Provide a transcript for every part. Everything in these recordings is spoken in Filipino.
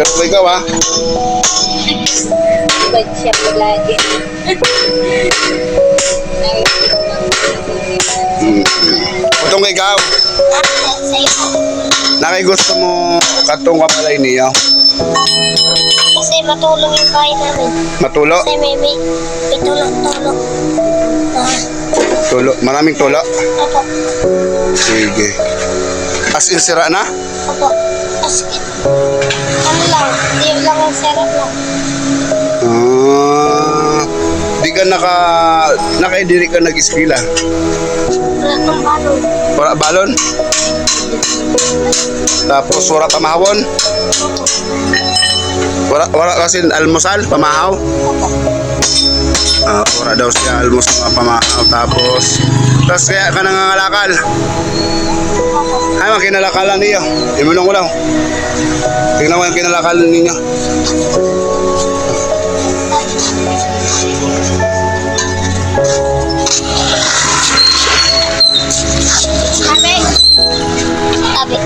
Pero ikaw ha, Ba't siya palagi? Kutong ikaw, nakay gusto mo katong kapalay niyo. Kasi matulong yung bahay namin. Matulo, Kasi may may, may tulong-tulong. Ah, tulo, maraming tulo. opo. Sige. As in sira na? Opo. As in, ano lang, di lang ang sarap lang. Ah, di ka naka, nakaidiri ka nag-eskwela. Wala balon. Wala balon. Tapos wala pamahawon. Wala, wala kasi almusal, pamahaw. Ah, wala daw siya almusal, pamahaw. Tapos, tapos kaya ka nangangalakal. Ay, mga kinalakalan niyo. Imunong ko lang. Tingnan mo yung kinalakalan ninyo. Tabi. May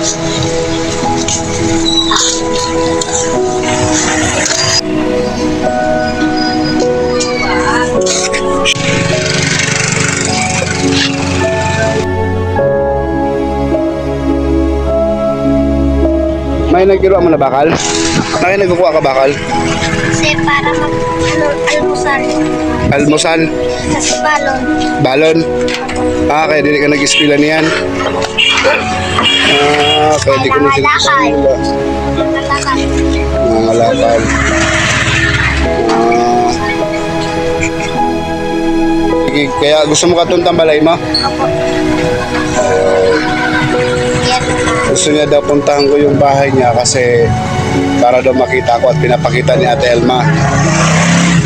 nagkiro mo na bakal? May nagkukuha ka bakal? Kasi para mag, ano, almusal. Almusal? Kasi balon. Balon? Ah, kaya hindi ka nag-eskwela niyan. Ah, di ko na nag-eskwela. Malakal. Mga lakal. Ah. Sige, kaya gusto mo katuntang balay mo? Opo. Yan. Gusto niya daw puntahan ko yung bahay niya kasi para daw makita ko at pinapakita ni Ate Elma.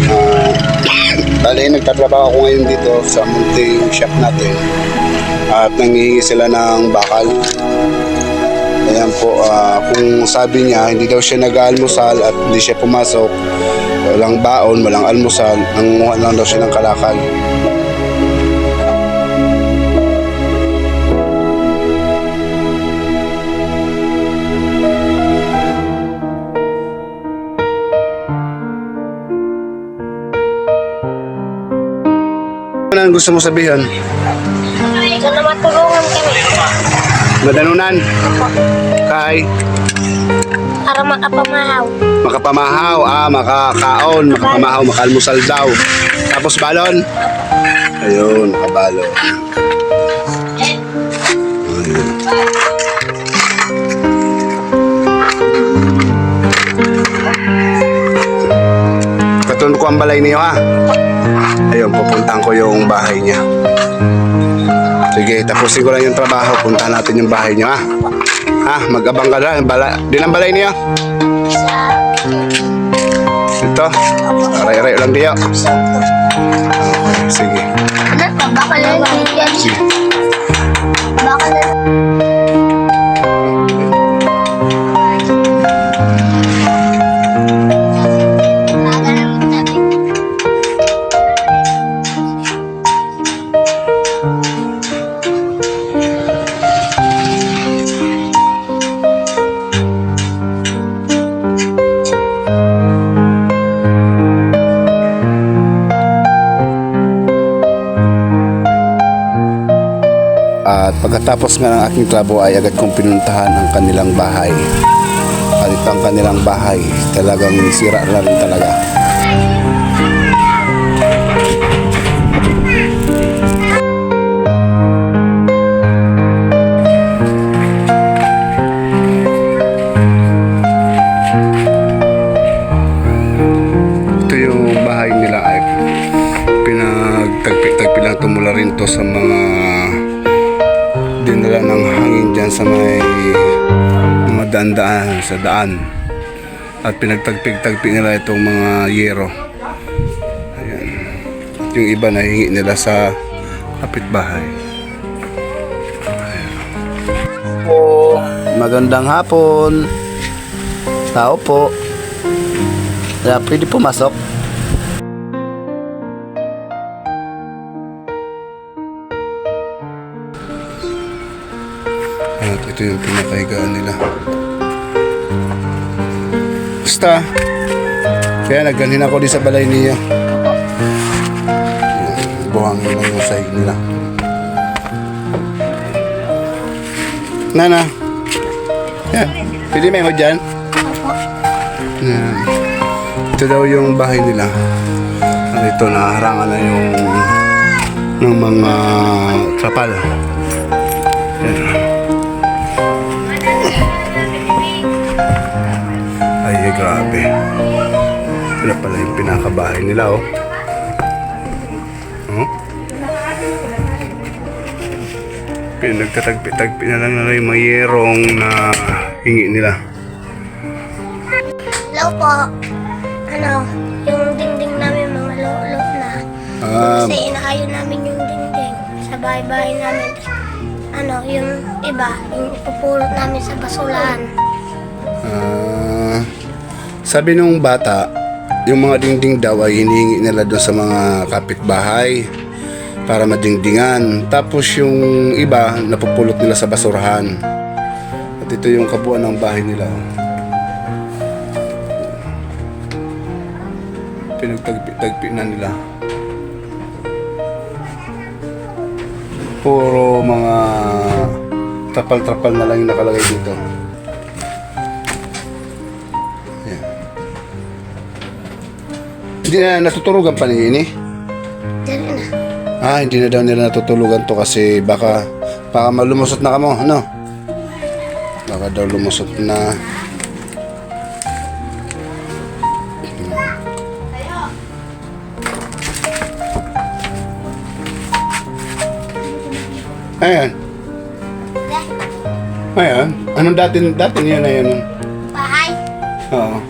Ah, Bali, nagtatrabaho ako ngayon dito sa munting shop natin at nangihingi sila ng bakal. Ayan po, ah, kung sabi niya, hindi daw siya nag-almusal at hindi siya pumasok, walang baon, walang almusal, nangunguha lang daw siya ng kalakal. Ano ang gusto mo sabihin? Madanunan? Kay? Para makapamahaw. makapamahaw, ah, makakaon, makapamahaw, makalmusal daw. Tapos balon. Ayun, makabalon. Ayun. Katulad ko ang balay niyo ha. Ayun, pupuntahan ko yung bahay niya. Sige, tapusin ko lang yung trabaho. Puntahan natin yung bahay niyo ha. Ha, mag-abang ka lang. Bala, din ang balay niyo. Ito. Aray-aray lang diyo. Sige. Lang. Sige. At pagkatapos nga ng aking trabaho ay agad kong pinuntahan ang kanilang bahay. At ang kanilang bahay. Talagang sira na rin talaga. Daan at pinagtagpig-tagpi nila itong mga yero. Ayan. At yung iba nahingi nila sa kapitbahay. Ayan. magandang hapon. Tao po. Kaya pwede pumasok. At ito yung pinakahigaan nila. Basta. Kaya nagganhin ako di sa balay niya. Buhangin lang yung sahig nila. Nana. Yan. Pwede may mo dyan? Yan. Ito daw yung bahay nila. Ano ito, naharangan na yung ng mga trapal. Yan. Grabe. Wala pala yung pinakabahay nila, oh. Oh? Pinagtatagpi-tagpi na lang nila yung mayerong na hingi nila. Hello po. Ano, yung dingding namin mga lolo na. Ah, Kasi inaayo namin yung dingding sa bahay-bahay namin. Ano, yung iba, yung ipupulot namin sa basulahan. Ah, sabi nung bata, yung mga dingding daw ay hinihingi nila doon sa mga kapitbahay para madingdingan. Tapos yung iba, napupulot nila sa basurahan. At ito yung kabuuan ng bahay nila. Pinagtagpi-tagpi na nila. Puro mga trapal-trapal na lang yung nakalagay dito. Hindi na natutulugan pa ni ini. Diyan na. Ah, hindi na daw nila natutulugan to kasi baka baka malumusot na kamo, ano? Baka daw lumusot na. Ayan. Ayan. Anong dati, dati niya na yun? Bahay. Oo.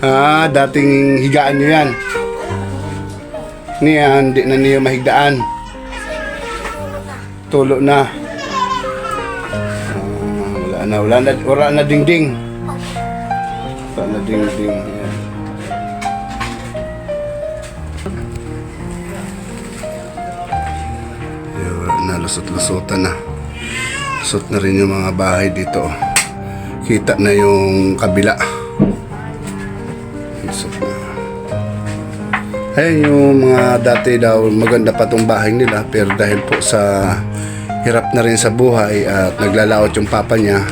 Ah, dating higaan niyo yan. Niya, hindi na niyo mahigdaan. Tulo na. Ah, wala na, wala na, wala na dingding. Wala na dingding. Yan. Yan, na, lusot-lusotan na. Lusot na rin yung mga bahay dito. Kita na yung kabila. Na. Ayun yung mga dati daw maganda pa tong bahay nila pero dahil po sa hirap na rin sa buhay at naglalaot yung papa niya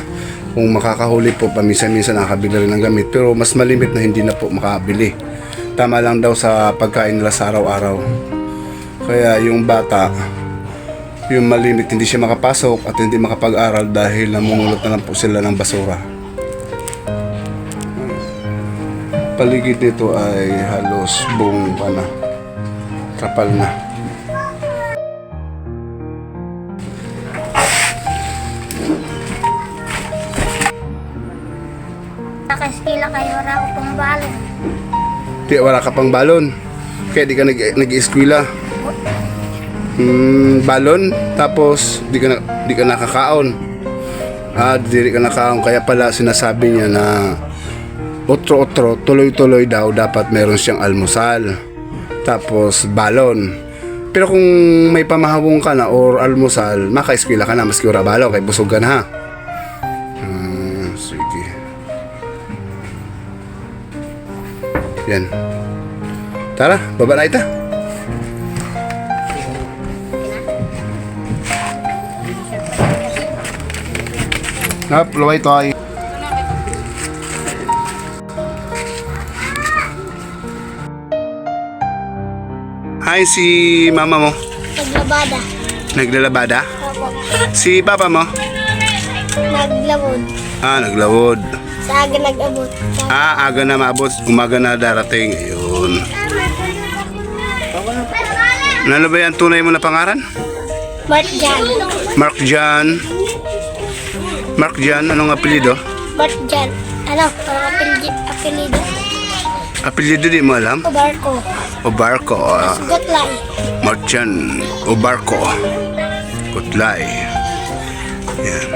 kung makakahuli po paminsan-minsan nakakabili rin ng gamit pero mas malimit na hindi na po makabili tama lang daw sa pagkain nila sa araw-araw. Kaya yung bata yung malimit hindi siya makapasok at hindi makapag-aral dahil namumulot na lang po sila ng basura paligid nito ay halos buong pana. Trapal na. Nakaskila kayo raw pong balon. di wala ka pang balon. Kaya di ka nag nag-eskwela hmm, balon tapos di ka na, di ka nakakaon. Ah di ka nakaon kaya pala sinasabi niya na otro-otro tuloy-tuloy daw dapat meron siyang almusal tapos balon. Pero kung may pamahawong ka na or almusal maka-eskwela ka na maski ora balon kay busog ka na ha? Hmm, sige. Yan. Tara baba na ita. Nap, laway to ay. Si mama mo. Naglabada. Naglalabada? Opo. Si papa mo? Naglawod. Ah, naglawod. Sa aga nag-abot. Ah, aga na maabot. Umaga na darating. Ayun. Ano ba yan tunay mo na pangaran? Bart Jan. Mark John. Mark John, anong apelido? Bart Jan. Ano? Apelyido. apelido. Apelido di mo alam? O barko. Obarko. ah. Mark John Obarko. Kutlay. Yan.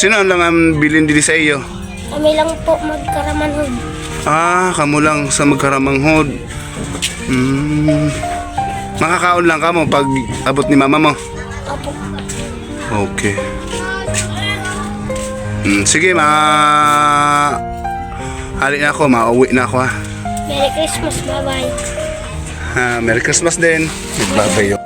Sino lang ang bilin dili sa iyo? Kami lang po magkaramanhod. Ah, kamo lang sa magkaramanghod. Hmm. Makakaon lang ka mo pag abot ni mama mo. Opo. Okay. Hmm, sige, ma... Hali na ako, mauwi na ako ha. Merry Christmas. Bye-bye. Ah, Merry Christmas din. Nagbabayo.